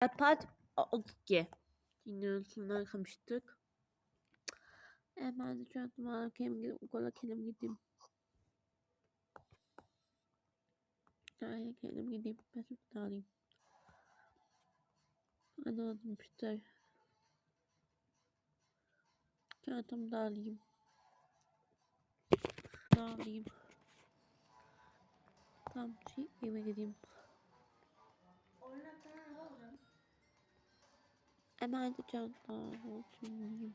Part 32. Yine sonra kalmıştık. Hemen şu an bana gidip okula kendim gideyim. Ay kendim gideyim. Ben de alayım. Hadi aldım işte. Kağıtımı da alayım. Da alayım. Tamam şey eve gideyim. De çanta olsun.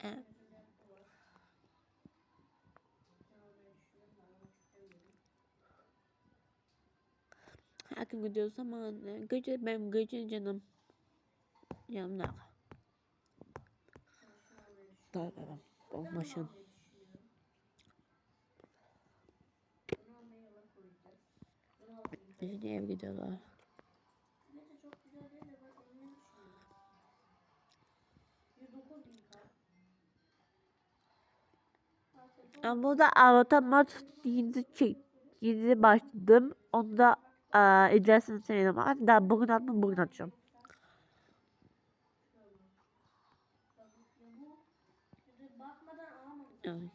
Evet. Her gün gidiyoruz ama gece benim gece canım yanımda. Daha babam. Şimdi ev gidiyorlar. Ben burada Avatar yeni çek yeni başladım. Onu da eee izlersiniz ama daha bugün atmam bugün atacağım. Ay,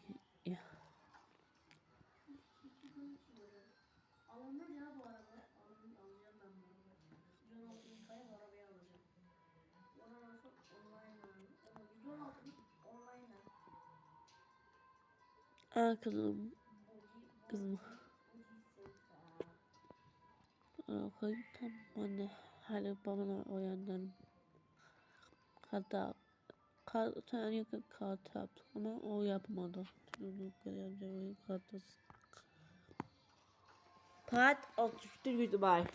Aa kızım. Kızım. Koyayım tam anne. Hala babana uyandım. Hatta kar, tane yakın kart yaptık ama o yapmadı. Onu kadar kart Part 63 YouTube.